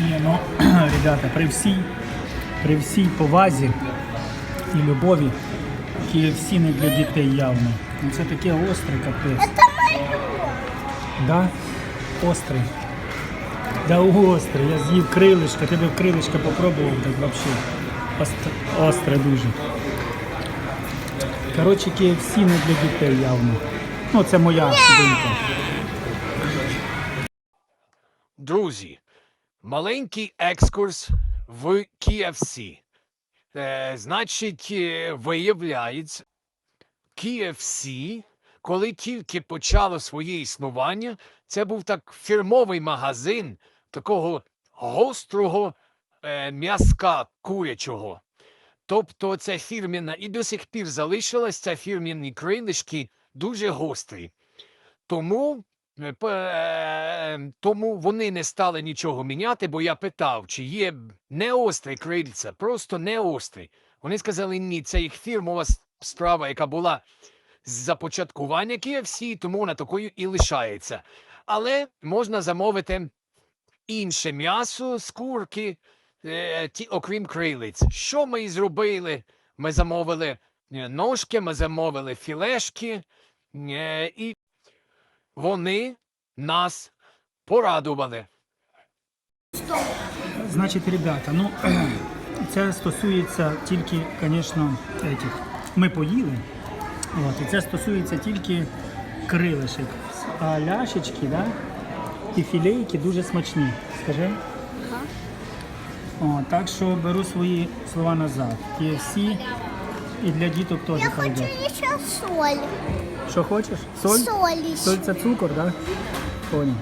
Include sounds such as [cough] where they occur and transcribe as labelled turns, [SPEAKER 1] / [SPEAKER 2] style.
[SPEAKER 1] Ні, ну, [clears throat] ребята, при всій, при всій повазі і любові KFC не для дітей явно. Ну, це таке остре капець.
[SPEAKER 2] Это мое.
[SPEAKER 1] Да? Острий. Да острий. Я з'їв крилишка, ти би в крилишка попробував так взагалі. Ост- Остре дуже. Коротше, KFC не для дітей явно. Ну, це моя думка.
[SPEAKER 3] Друзі, маленький екскурс в KFC. Е, значить, е, виявляється, KFC, коли тільки почало своє існування, це був так фірмовий магазин такого гострого е, м'яска курячого. Тобто це фірміна, і до сих пір залишилась ця фірміні крилишки дуже гострі. Тому Тому вони не стали нічого міняти, бо я питав, чи є не острі крильця, просто не острі. Вони сказали, ні, це їх фірмова справа, яка була з започаткування KFC, тому вона такою і лишається. Але можна замовити інше м'ясо з курки, е, ті, окрім крилиць. Що ми і зробили? Ми замовили е, ножки, ми замовили філешки, е, і вони нас порадували.
[SPEAKER 1] Значить, ребята, ну [clears throat] це стосується тільки, звісно, этих. Ми поїли. От, і це стосується тільки крилишек. А ляшечки, да? І філейки дуже смачні. Скажи? О, так що беру свої слова назад. KFC і для діток теж
[SPEAKER 2] Я хочу
[SPEAKER 1] пойде.
[SPEAKER 2] еще соль.
[SPEAKER 1] Що хочеш? Соль?
[SPEAKER 2] Соль.
[SPEAKER 1] Соль це цукор, так? Да? Понял.